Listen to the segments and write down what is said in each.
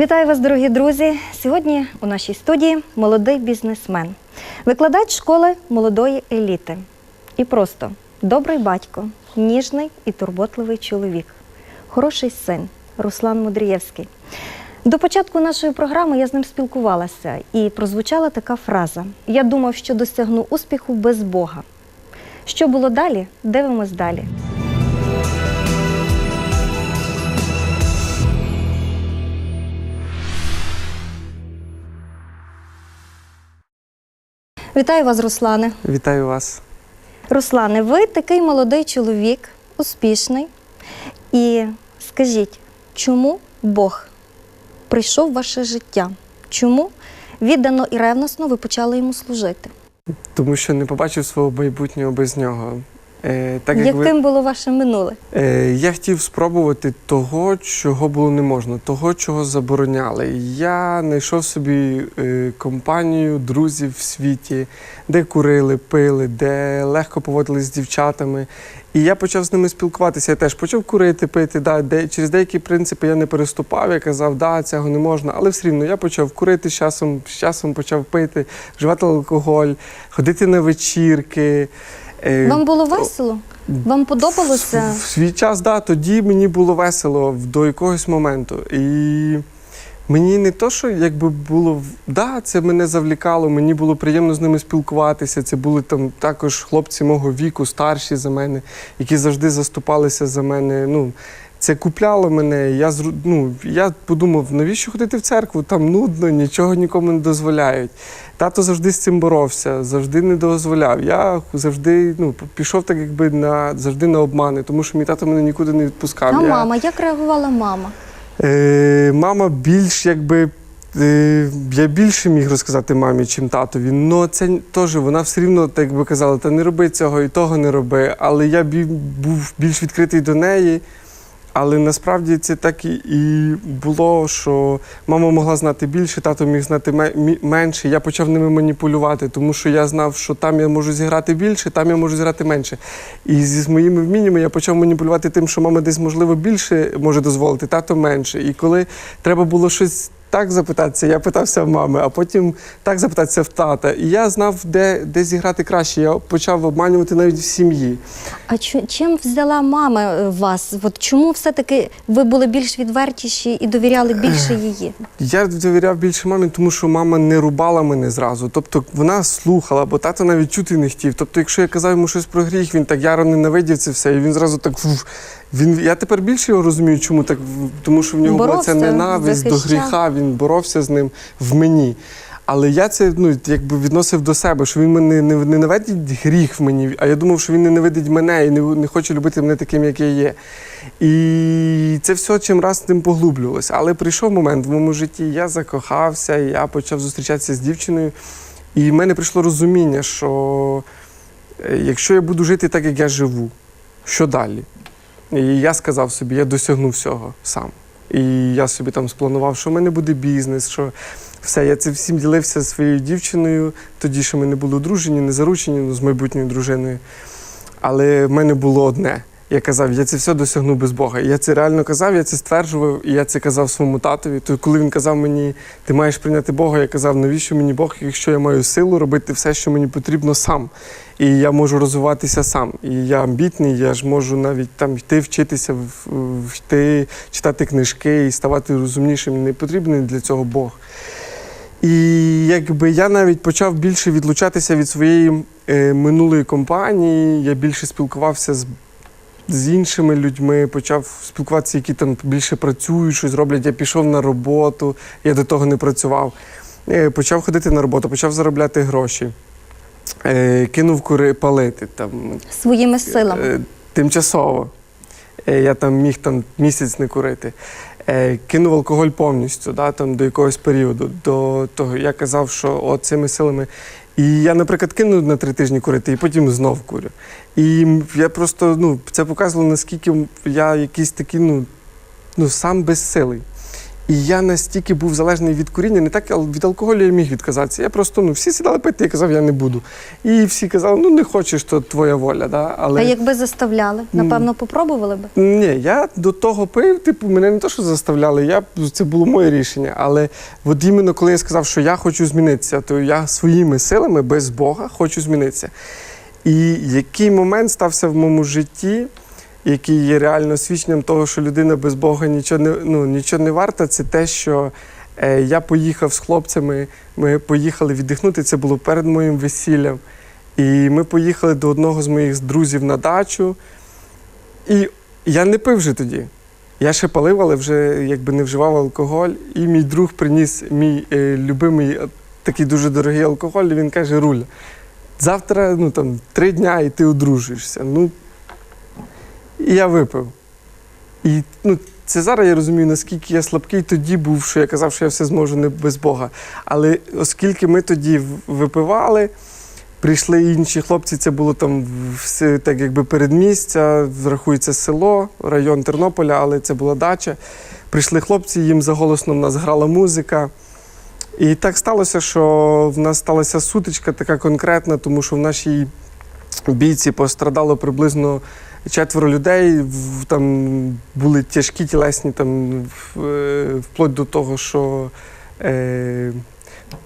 Вітаю вас, дорогі друзі! Сьогодні у нашій студії молодий бізнесмен, викладач школи молодої еліти. І просто добрий батько, ніжний і турботливий чоловік, хороший син Руслан Мудрієвський. До початку нашої програми я з ним спілкувалася і прозвучала така фраза: Я думав, що досягну успіху без Бога. Що було далі? Дивимось далі. Вітаю вас, Руслане. Вітаю вас. Руслане, ви такий молодий чоловік, успішний. І скажіть, чому Бог прийшов в ваше життя? Чому віддано і ревносно ви почали йому служити? Тому що не побачив свого майбутнього без нього. Е, так як Яким ви, було ваше минуле? е, я хотів спробувати того, чого було не можна, того, чого забороняли. Я знайшов собі е, компанію друзів в світі, де курили, пили, де легко поводились з дівчатами. І я почав з ними спілкуватися. Я теж почав курити, пити. Да, де, через деякі принципи я не переступав. Я казав, да, цього не можна. Але все рівно я почав курити з часом, з часом почав пити, вживати алкоголь, ходити на вечірки. Е, Вам було весело? Вам подобалося? в свій час, да, тоді мені було весело до якогось моменту. І мені не то, що якби було Так, да, це мене завлікало, мені було приємно з ними спілкуватися. Це були там також хлопці мого віку, старші за мене, які завжди заступалися за мене. Ну, це купляло мене. Я ну, я подумав, навіщо ходити в церкву? Там нудно, нічого нікому не дозволяють. Тато завжди з цим боровся, завжди не дозволяв. Я завжди ну, пішов так, якби на завжди на обмани, тому що мій тато мене нікуди не відпускав. А я, мама, як реагувала мама? Е, мама більш якби. е, Я більше міг розказати мамі, чим татові. але це теж вона все рівно, так би казала, та не роби цього і того не роби. Але я був більш відкритий до неї. Але насправді це так і, було, що мама могла знати більше, тато міг знати ме- менше. Я почав ними маніпулювати, тому що я знав, що там я можу зіграти більше, там я можу зіграти менше. І зі моїми вміннями я почав маніпулювати тим, що мама десь, можливо, більше може дозволити, тато менше. І коли треба було щось так запитатися, я питався в мами, а потім так запитатися в тата. І я знав, де, де зіграти краще. Я почав обманювати навіть в сім'ї. А чим взяла мама е, вас? От чому все-таки ви були більш відвертіші і довіряли більше її? Я довіряв більше мамі, тому що мама не рубала мене зразу. Тобто вона слухала, бо тато навіть чути не хотів. Тобто, якщо я казав йому щось про гріх, він так яро ненавидів це все, і він зразу так. Він я тепер більше його розумію, чому так, тому що в нього була ця ненависть до гріха, він боровся з ним в мені. Але я це ну, якби відносив до себе, що він мене не не ненавидить гріх в мені, а я думав, що він не ненавидить мене і не, не хоче любити мене таким, як я є. І це все чим раз тим поглублювалося. Але прийшов момент в моєму житті, я закохався, я почав зустрічатися з дівчиною, і в мене прийшло розуміння, що е, якщо я буду жити так, як я живу, що далі? І я сказав собі, я досягну всього сам. І я собі там спланував, що в мене буде бізнес, що все, я це всім ділився зі своєю дівчиною. Тоді ще ми не були одружені, не заручені ну, з майбутньою дружиною. Але в мене було одне. Я казав, я це все досягну без Бога. Я це реально казав, я це стверджував, і я це казав своєму татові. То коли він казав мені, ти маєш прийняти Бога, я казав, навіщо мені Бог, якщо я маю силу робити все, що мені потрібно сам. І я можу розвиватися сам. І я амбітний, я ж можу навіть там йти вчитися, йти читати книжки і ставати розумнішим. Не потрібний для цього Бог. І якби я навіть почав більше відлучатися від своєї е, минулої компанії, я більше спілкувався з, з іншими людьми, почав спілкуватися, які там більше працюють, щось роблять. Я пішов на роботу, я до того не працював. Е, почав ходити на роботу, почав заробляти гроші. Е, кинув кури палити там Своїми силами. Е, Тимчасово. Е, Я там міг там місяць не курити. Кинув алкоголь повністю, да, там, до якогось періоду. До того я казав, що от цими силами. І я, наприклад, кинув на три тижні курити, і потім знов курю. І я просто ну, це показувало, наскільки я якийсь такий, ну, ну сам безсилий. І я настільки був залежний від куріння, не так але від алкоголю я міг відказатися. Я просто ну, всі сідали пити, я казав, я не буду. І всі казали, ну не хочеш, то твоя воля. Да? Але... А якби заставляли, напевно, попробували би. Ні, я до того пив, типу, мене не то, що заставляли, я, це було моє рішення. Але от іменно коли я сказав, що я хочу змінитися, то я своїми силами без Бога хочу змінитися. І який момент стався в моєму житті, який є реально свідченням того, що людина без Бога нічого не, ну, нічого не варта, це те, що е, я поїхав з хлопцями, ми поїхали віддихнути, це було перед моїм весіллям. І ми поїхали до одного з моїх друзів на дачу. І я не пив вже тоді. Я ще палив, але вже якби не вживав алкоголь. І мій друг приніс мій е, любимий такий дуже дорогий алкоголь, і він каже: Руля, завтра ну, там, три дня і ти одружуєшся. Ну, і я випив. І ну, це зараз я розумію, наскільки я слабкий тоді був, що я казав, що я все зможу не без Бога. Але оскільки ми тоді випивали, прийшли інші хлопці, це було там все так якби передмістя, рахується село, район Тернополя, але це була дача. Прийшли хлопці, їм заголосно в нас грала музика. І так сталося, що в нас сталася сутичка така конкретна, тому що в нашій бійці пострадало приблизно четверо людей. Там були тяжкі тілесні, там, е, вплоть до того, що е,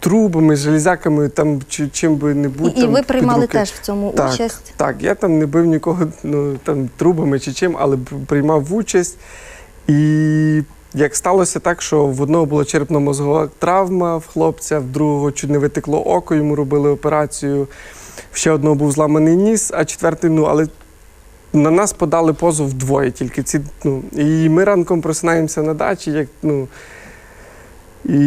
трубами, железяками, там, чи, чим би не І, будь. і там, ви приймали руки. теж в цьому Так. участь. Так, я там не бив нікого ну, там, трубами чи чим, але приймав участь. І як сталося так, що в одного була черепно-мозгова травма в хлопця, в другого чуть не витекло око, йому робили операцію. Ще одного був зламаний ніс, а четвертий, ну, але на нас подали позов вдвоє тільки. Ці, ну, і ми ранком просинаємося на дачі, як, ну, і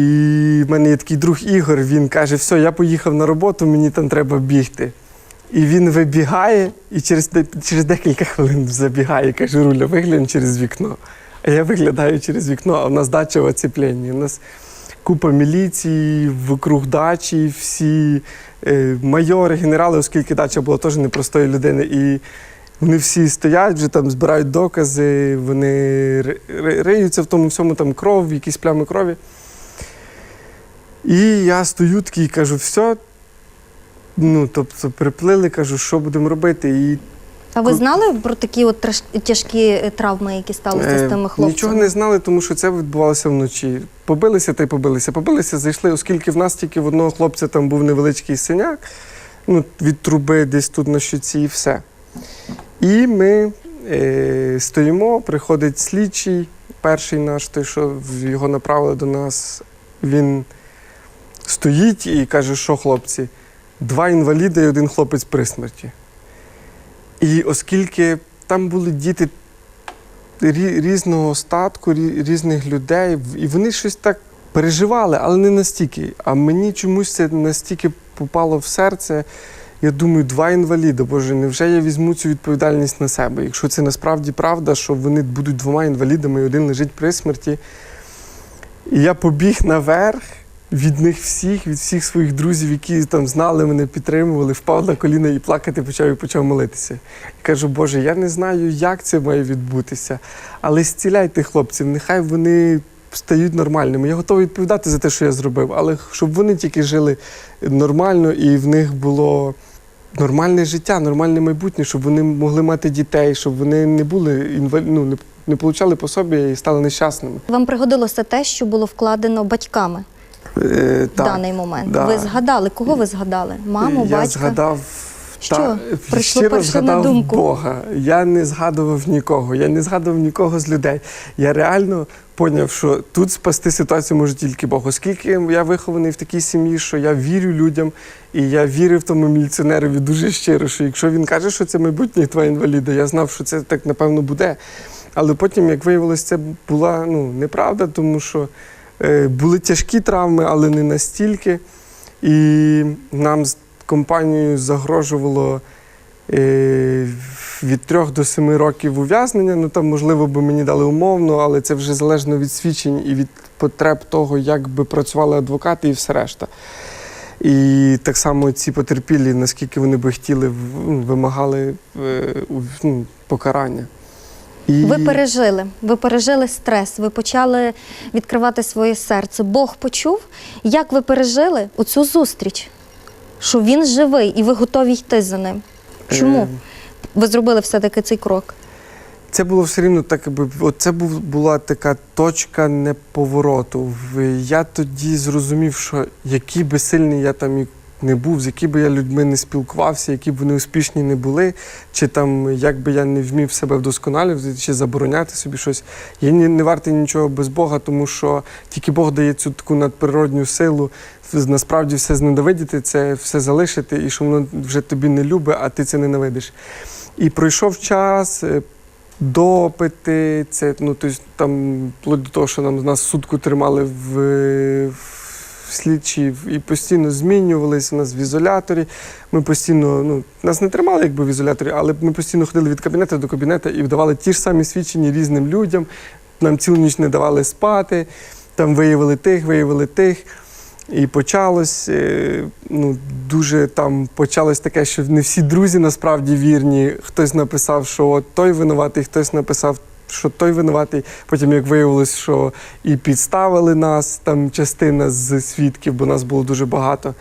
в мене є такий друг Ігор, він каже, все, я поїхав на роботу, мені там треба бігти. І він вибігає, і через, через декілька хвилин забігає, каже, Руля, виглянь через вікно. Я виглядаю через вікно, а в нас дача в оцепленні. У нас купа міліції вокруг дачі, всі е, майори, генерали, оскільки дача була теж непростої людини. І вони всі стоять, вже там збирають докази, вони ри- ри- риються в тому всьому, там кров, якісь плями крові. І я стою такий і кажу, все. Ну, тобто приплили, кажу, що будемо робити. І А ви знали про такі от тяжкі е, травми, які сталися Е, з тими хлопцями? Нічого не знали, тому що це відбувалося вночі. Побилися та й побилися. Побилися, зайшли, оскільки в нас тільки в одного хлопця там був невеличкий синяк, ну, від труби десь тут на щуці і все. І ми е, стоїмо, приходить слідчий, перший наш, той, що в- його направили до нас, він стоїть і каже, що хлопці, два інваліди і один хлопець при смерті. І оскільки там були діти різного статку, різних людей, і вони щось так переживали, але не настільки. А мені чомусь це настільки попало в серце. Я думаю, два інваліда, боже, невже я візьму цю відповідальність на себе? Якщо це насправді правда, що вони будуть двома інвалідами і один лежить при смерті. І я побіг наверх від них всіх, від всіх своїх друзів, які там знали мене, підтримували, впав на коліна і плакати почав і почав молитися. І кажу, Боже, я не знаю, як це має відбутися, але зціляй тих хлопців, нехай вони стають нормальними. Я готовий відповідати за те, що я зробив, але щоб вони тільки жили нормально і в них було нормальне життя, нормальне майбутнє, щоб вони могли мати дітей, щоб вони не були інваль... ну, не, не получали по собі і стали нещасними. Вам пригодилося те, що було вкладено батьками Е, в даний момент. да. Ви згадали, кого ви згадали? Маму, я батька? згадав. Що та, прийшло щиро перше на згадав думку? Бога. Я не згадував нікого. Я не згадував нікого з людей. Я реально поняв, що тут спасти ситуацію може тільки Бог. Оскільки я вихований в такій сім'ї, що я вірю людям, і я вірив тому міліціонерові дуже щиро, що якщо він каже, що це майбутнє два інваліда, я знав, що це так напевно буде. Але потім, як виявилось, це була ну, неправда, тому що були тяжкі травми, але не настільки. І нам з компанією загрожувало е, від трьох до семи років ув'язнення. Ну там, можливо, би мені дали умовно, але це вже залежно від свідчень і від потреб того, як би працювали адвокати і все решта. І так само ці потерпілі, наскільки вони би хотіли, ну, вимагали е, ну, покарання. І Ви пережили, ви пережили стрес, ви почали відкривати своє серце. Бог почув, як ви пережили оцю зустріч, що він живий і ви готові йти за ним. Чому Е. ви зробили все-таки цей крок? Це було все рівно так, якби це була така точка неповороту. Я тоді зрозумів, що який би сильний я там і не був, з якими я людьми не спілкувався, які б вони успішні не були, чи там як би я не вмів себе вдосконалювати, чи забороняти собі щось. Я не, не вартий нічого без Бога, тому що тільки Бог дає цю таку надприродню силу. Насправді все зненавидіти, це все залишити, і що воно вже тобі не любить, а ти це ненавидиш. І пройшов час, е, допити, це, ну, тобто, там, вплоть до того, що нам нас сутку тримали в, в слідчі і постійно змінювалися у нас в ізоляторі. Ми постійно, ну, нас не тримали якби в ізоляторі, але ми постійно ходили від кабінету до кабінету і давали ті ж самі свідчення різним людям. Нам цілу ніч не давали спати, там виявили тих, виявили тих. І почалось, е, ну, дуже там почалось таке, що не всі друзі насправді вірні. Хтось написав, що от той винуватий, хтось написав, що той винуватий. Потім, як виявилось, що і підставили нас, там частина з свідків, бо нас було дуже багато.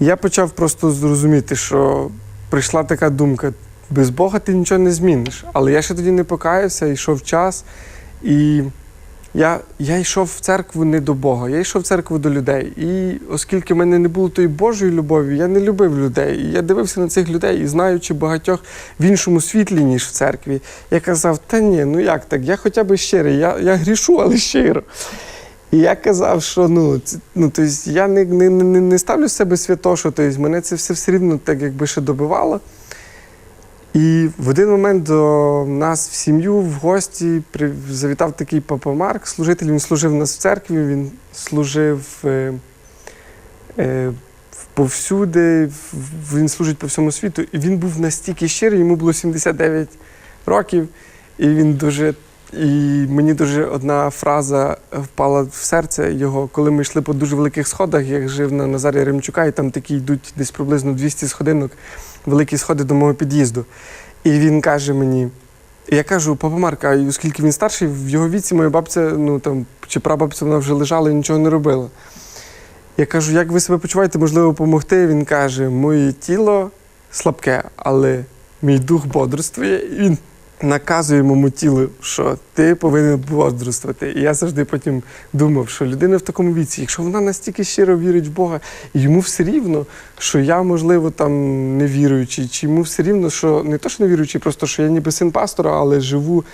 Я почав просто зрозуміти, що прийшла така думка: без Бога ти нічого не зміниш. Але я ще тоді не покаявся, йшов час. І я, я йшов в церкву не до Бога, я йшов в церкву до людей. І оскільки в мене не було тої Божої любові, я не любив людей. І я дивився на цих людей і знаючи багатьох в іншому світлі, ніж в церкві, я казав: та ні, ну як так? Я хоча б щирий, я, я грішу, але щиро. І я казав, що ну, ну тобто, я не, не, не, не ставлю себе святошу, тобто, мене це все все рівно так якби ще добивало. І в один момент до нас в сім'ю в гості завітав такий папа Марк, служитель. Він служив у нас в церкві, він служив е, е, повсюди, він служить по всьому світу. І він був настільки щирий, йому було 79 років, і він дуже. І мені дуже одна фраза впала в серце його, коли ми йшли по дуже великих сходах, як жив на Назарі Римчука, і там такі йдуть десь приблизно 200 сходинок, великі сходи до мого під'їзду. І він каже мені: я кажу, папа Марк, а оскільки він старший, в його віці моя бабця, ну там чи прабабця вона вже лежала і нічого не робила. Я кажу, як ви себе почуваєте, можливо, допомогти? Він каже: моє тіло слабке, але мій дух бодрствує. І він наказує моєму тілу, що ти повинен бодрствувати. І я завжди потім думав, що людина в такому віці, якщо вона настільки щиро вірить в Бога, і йому все рівно, що я, можливо, там не віруючий, чи йому все рівно, що не то, що не віруючий, просто що я ніби син пастора, але живу.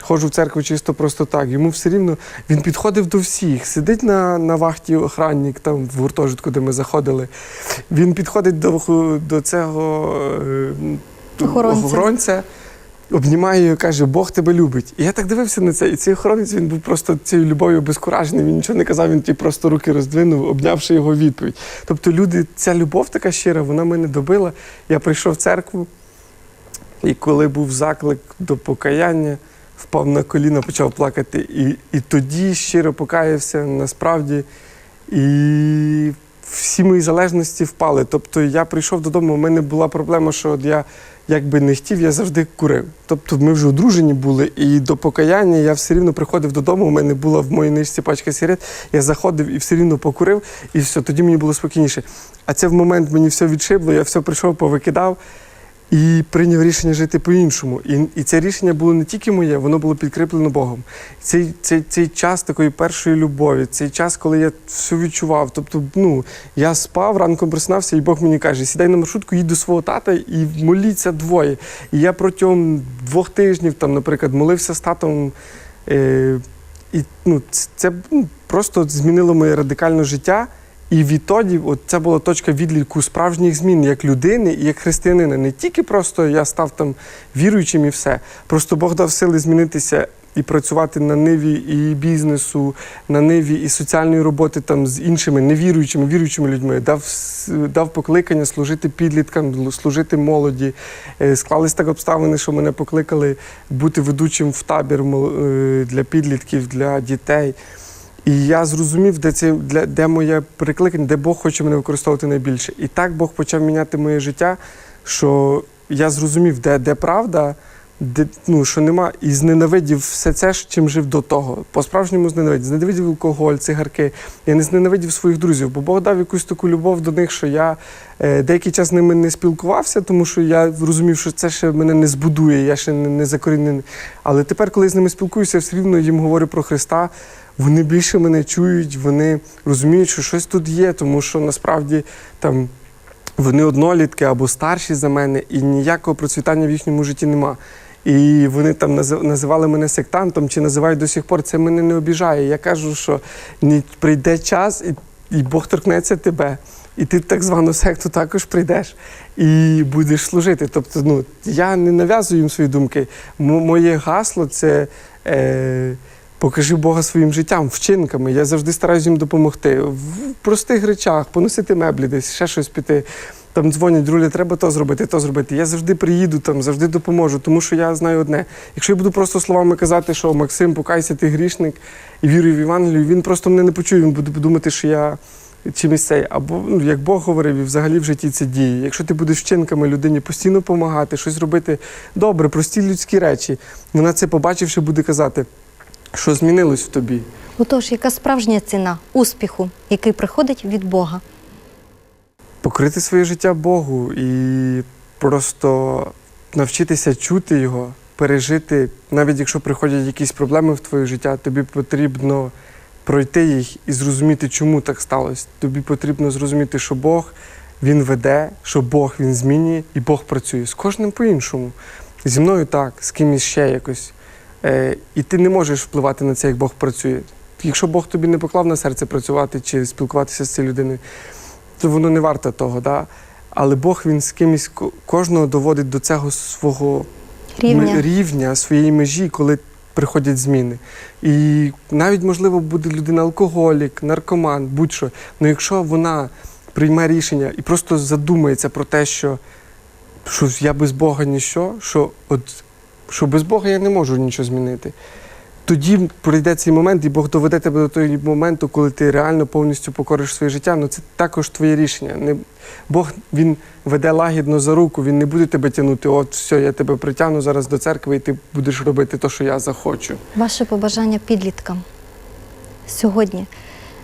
Ходжу в церкву чисто просто так. Йому все рівно він підходив до всіх. Сидить на, на вахті охранник там в гуртожитку, де ми заходили. Він підходить до, до цього е, Охоронця. Обнімає і каже, Бог тебе любить. І я так дивився на це. І цей охоронець він був просто цією любов'ю безкуражений. Він нічого не казав, він ті просто руки роздвинув, обнявши його відповідь. Тобто, люди, ця любов така щира, вона мене добила. Я прийшов в церкву, і коли був заклик до покаяння, впав на коліна, почав плакати. І, і тоді щиро покаявся насправді. І всі мої залежності впали. Тобто я прийшов додому, у мене була проблема, що от я як би не хотів, я завжди курив. Тобто ми вже одружені були, і до покаяння я все рівно приходив додому. У мене була в моїй нижці пачка сірет, я заходив і все рівно покурив, і все, тоді мені було спокійніше. А це в момент мені все відшибло, я все прийшов, повикидав. І прийняв рішення жити по-іншому. І, і це рішення було не тільки моє, воно було підкріплено Богом. Цей, цей, цей час такої першої любові, цей час, коли я все відчував. Тобто, ну, я спав, ранком проснався, і Бог мені каже: сідай на маршрутку, їдь до свого тата і моліться двоє. І я протягом двох тижнів, там, наприклад, молився з татом. Е, і ну, це, ну, просто змінило моє радикальне життя. І відтоді, от це була точка відліку справжніх змін як людини і як християнина. Не тільки просто я став там віруючим і все. Просто Бог дав сили змінитися і працювати на ниві і бізнесу, на ниві і соціальної роботи там з іншими невіруючими, віруючими людьми. Дав, дав покликання служити підліткам, служити молоді. Е, Склались так обставини, що мене покликали бути ведучим в табір е, для підлітків, для дітей. І я зрозумів, де це для де моє прикликання, де Бог хоче мене використовувати найбільше. І так Бог почав міняти моє життя, що я зрозумів, де, де правда, де, ну, що нема, і зненавидів все це, чим жив до того. По-справжньому зненавидів. Зненавидів алкоголь, цигарки. Я не зненавидів своїх друзів, бо Бог дав якусь таку любов до них, що я е, деякий час з ними не спілкувався, тому що я розумів, що це ще мене не збудує, я ще не, не закорінений. Але тепер, коли з ними спілкуюся, я все рівно їм говорю про Христа. Вони більше мене чують, вони розуміють, що щось тут є, тому що насправді там вони однолітки або старші за мене, і ніякого процвітання в їхньому житті нема. І вони там називали мене сектантом чи називають до сих пор. Це мене не обіжає. Я кажу, що прийде час, і, і Бог торкнеться тебе. І ти так звану секту також прийдеш і будеш служити. Тобто, ну я не нав'язую їм свої думки. Моє гасло це е, покажи Бога своїм життям, вчинками. Я завжди стараюся їм допомогти в простих речах, поносити меблі, десь ще щось піти. Там дзвонять, друля, треба то зробити, то зробити. Я завжди приїду там, завжди допоможу, тому що я знаю одне. Якщо я буду просто словами казати, що Максим, покайся, ти грішник і вірую в Євангелію, він просто мене не почує, він буде думати, що я чимось цей. Або ну, як Бог говорив, і взагалі в житті це діє. Якщо ти будеш вчинками людині постійно допомагати, щось робити добре, прості людські речі, вона це побачивши, буде казати, що змінилось в тобі. Отож, яка справжня ціна успіху, який приходить від Бога? покрити своє життя Богу і просто навчитися чути його, пережити, навіть якщо приходять якісь проблеми в твоє життя, тобі потрібно пройти їх і зрозуміти, чому так сталося. Тобі потрібно зрозуміти, що Бог він веде, що Бог він змінює, і Бог працює з кожним по-іншому. Зі мною так, з кимось ще якось. Е, і ти не можеш впливати на це, як Бог працює. Якщо Бог тобі не поклав на серце працювати чи спілкуватися з цією людиною, то воно не варто того. Да? Але Бог він з кимось кожного доводить до цього свого Рівня. рівня своєї межі, коли приходять зміни. І навіть, можливо, буде людина алкоголік, наркоман, будь-що. Але якщо вона прийме рішення і просто задумається про те, що, що я без Бога ніщо, що, от, що без Бога я не можу нічого змінити. Тоді прийде цей момент, і Бог доведе тебе до того моменту, коли ти реально повністю покориш своє життя. Ну це також твоє рішення. Не, Бог він веде лагідно за руку, він не буде тебе тягнути. От все, я тебе притягну зараз до церкви, і ти будеш робити те, що я захочу. Ваше побажання підліткам сьогодні.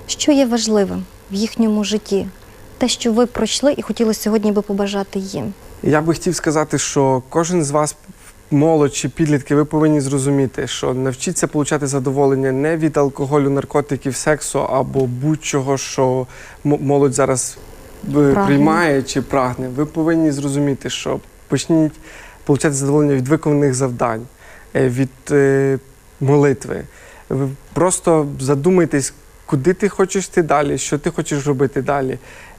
Що є важливим в їхньому житті? Те, що ви пройшли і хотіли сьогодні би побажати їм. Я би хотів сказати, що кожен з вас, молодь чи підлітки, ви повинні зрозуміти, що навчіться отримати задоволення не від алкоголю, наркотиків, сексу або будь-чого, що молодь зараз е, Прагне. приймає чи прагне. Ви повинні зрозуміти, що почніть отримати задоволення від виконаних завдань, е, від е, молитви. Ви просто задумайтесь, куди ти хочеш йти далі, що ти хочеш робити далі,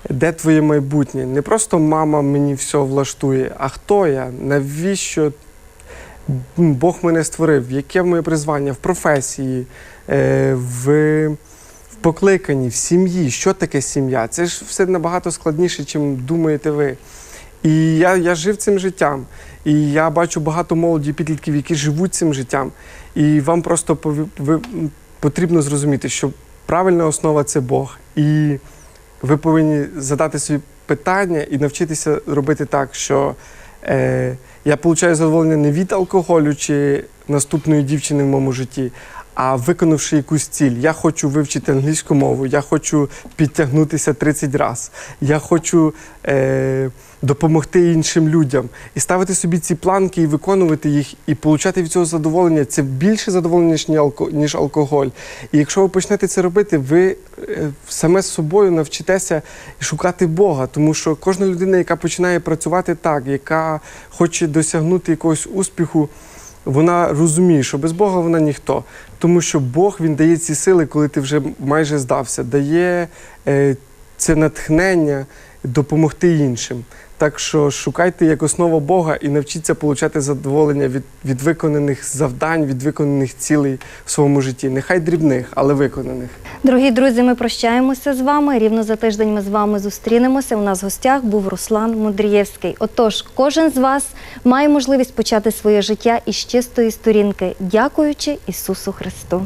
де твоє майбутнє. Не просто мама мені все влаштує, а хто я, навіщо Бог мене створив, яке моє призвання в професії, е, в, покликанні, в сім'ї. Що таке сім'я? Це ж все набагато складніше, чим думаєте ви. І я, я жив цим життям. І я бачу багато молоді підлітків, які живуть цим життям. І вам просто ви, потрібно зрозуміти, що правильна основа це Бог. І ви повинні задати собі питання і навчитися робити так, що е, я получаю задоволення не від алкоголю чи наступної дівчини в моєму житті, а виконавши якусь ціль. Я хочу вивчити англійську мову, я хочу підтягнутися 30 разів, я хочу е, допомогти іншим людям і ставити собі ці планки і виконувати їх, і отримати від цього задоволення. Це більше задоволення, ніж алко- алкоголь. І якщо ви почнете це робити, ви е, саме з собою навчитеся шукати Бога, тому що кожна людина, яка починає працювати так, яка хоче досягнути якогось успіху, вона розуміє, що без Бога вона ніхто. Тому що Бог він дає ці сили, коли ти вже майже здався, дає е, це натхнення допомогти іншим. Так що шукайте як основа Бога і навчіться отримати задоволення від, від виконаних завдань, від виконаних цілей в своєму житті. Нехай дрібних, але виконаних. Дорогі друзі, ми прощаємося з вами. Рівно за тиждень ми з вами зустрінемося. У нас в гостях був Руслан Мудрієвський. Отож, кожен з вас має можливість почати своє життя із чистої сторінки, дякуючи Ісусу Христу.